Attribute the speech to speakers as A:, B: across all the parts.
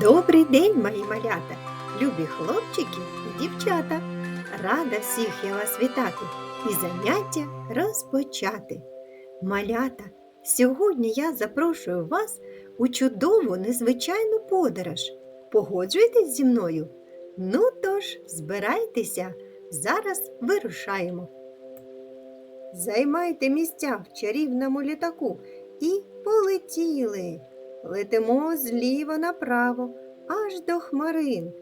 A: Добрий день, мої малята, любі хлопчики і дівчата. Рада всіх я вас вітати і заняття розпочати. Малята, сьогодні я запрошую вас у чудову незвичайну подорож. Погоджуєтесь зі мною? Ну тож, збирайтеся, зараз вирушаємо. Займайте місця в чарівному літаку і полетіли. Летимо зліва направо, аж до хмарин.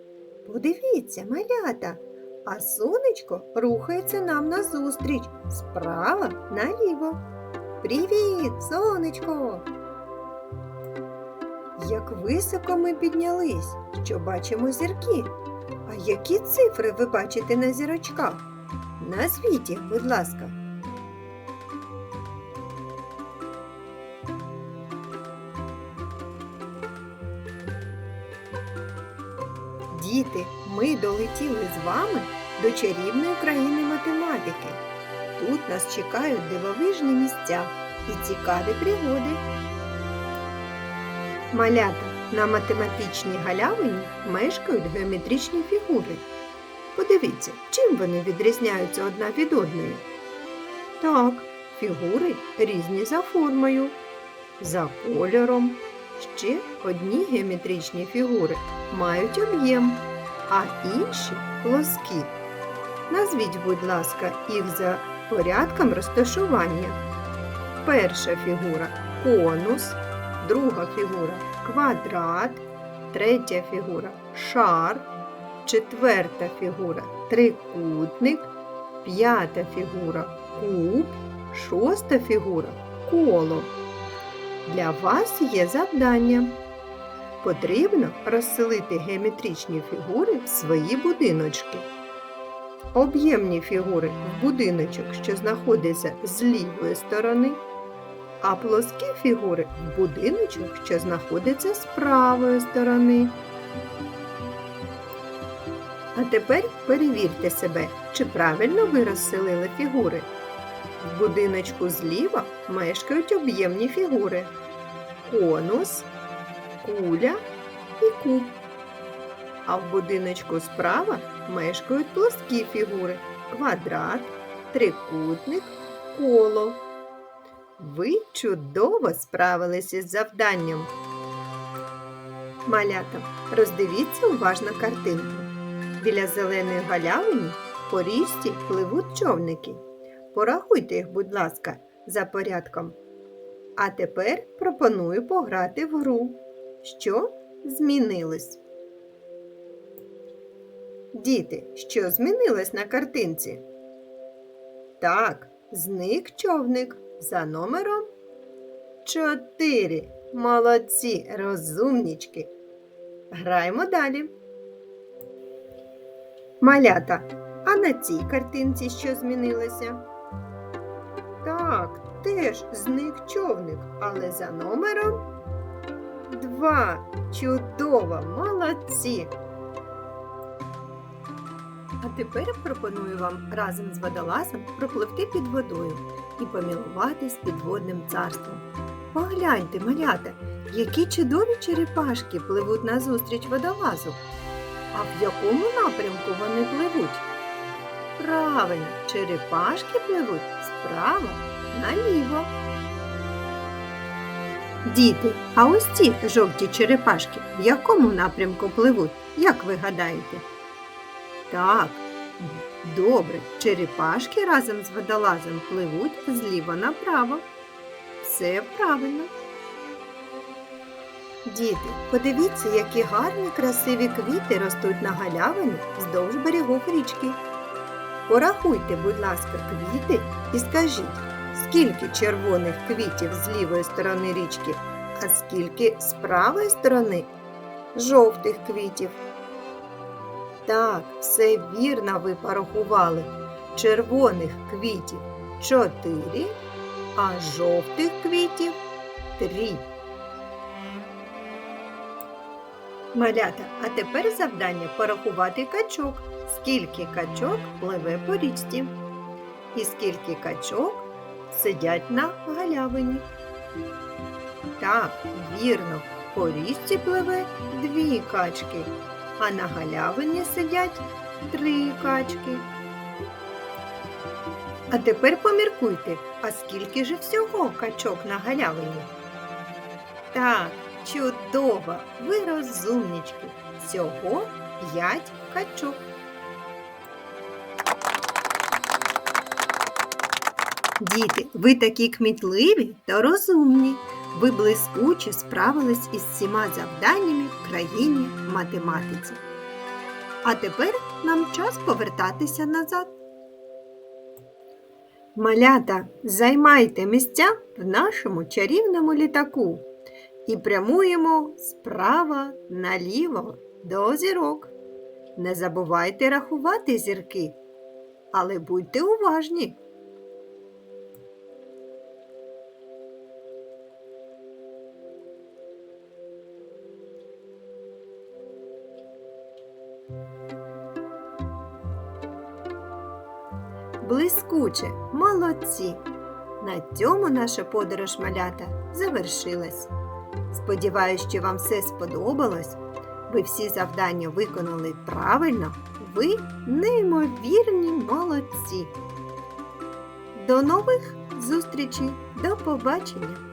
A: Подивіться, малята, а сонечко рухається нам назустріч справа наліво. Привіт, сонечко! Як високо ми піднялись, що бачимо зірки. А які цифри ви бачите на зірочках? Назвіть їх, будь ласка. Діти, ми долетіли з вами до чарівної країни математики. Тут нас чекають дивовижні місця і цікаві пригоди. Малята на математичній галявині мешкають геометричні фігури. Подивіться, чим вони відрізняються одна від одної. Так, фігури різні за формою, за кольором. Ще одні геометричні фігури мають об'єм, а інші плоскі. Назвіть, будь ласка, їх за порядком розташування. Перша фігура конус, друга фігура квадрат, третя фігура шар, четверта фігура трикутник, п'ята фігура куб, шоста фігура коло. Для вас є завдання. Потрібно розселити геометричні фігури в свої будиночки. Об'ємні фігури в будиночок, що знаходиться з лівої сторони, а плоскі фігури в будиночок, що знаходиться з правої сторони. А тепер перевірте себе, чи правильно ви розселили фігури. В будиночку зліва мешкають об'ємні фігури конус, куля і куб. А в будиночку справа мешкають плоскі фігури квадрат, трикутник, коло. Ви чудово справилися з завданням. Малята, роздивіться уважно картинку. Біля зеленої галявини по річці пливуть човники. Порахуйте їх, будь ласка, за порядком. А тепер пропоную пограти в гру. Що змінилось? Діти, що змінилось на картинці? Так, зник човник за номером 4. Молодці, розумнічки. Граємо далі. Малята, а на цій картинці що змінилося? Так, теж зник човник, але за номером два. Чудово, молодці! А тепер пропоную вам разом з водолазом пропливти під водою і помілуватись підводним царством. Погляньте, малята, які чудові черепашки пливуть назустріч водолазу. А в якому напрямку вони пливуть? Правильно, черепашки пливуть справа наліво. Діти, а ось ці жовті черепашки в якому напрямку пливуть, як ви гадаєте? Так, добре, черепашки разом з водолазом пливуть зліва направо. Все правильно. Діти, подивіться, які гарні красиві квіти ростуть на галявині вздовж берегов річки. Порахуйте, будь ласка, квіти і скажіть, скільки червоних квітів з лівої сторони річки, а скільки з правої сторони жовтих квітів. Так, все вірно ви порахували. Червоних квітів чотири, а жовтих квітів три. Малята, а тепер завдання порахувати качок. Скільки качок пливе по річці? І скільки качок сидять на галявині? Так, вірно, По річці пливе дві качки, а на галявині сидять три качки. А тепер поміркуйте, а скільки же всього качок на галявині? Так, чудово, ви розумнички. Всього п'ять качок. Діти, ви такі кмітливі та розумні. Ви блискуче справились із всіма завданнями в країні математиці. А тепер нам час повертатися назад. Малята, займайте місця в нашому чарівному літаку і прямуємо справа наліво до зірок. Не забувайте рахувати зірки, але будьте уважні. Блискуче, молодці! На цьому наша подорож малята завершилась. Сподіваюсь, що вам все сподобалось. Ви всі завдання виконали правильно. Ви неймовірні молодці. До нових зустрічей! До побачення!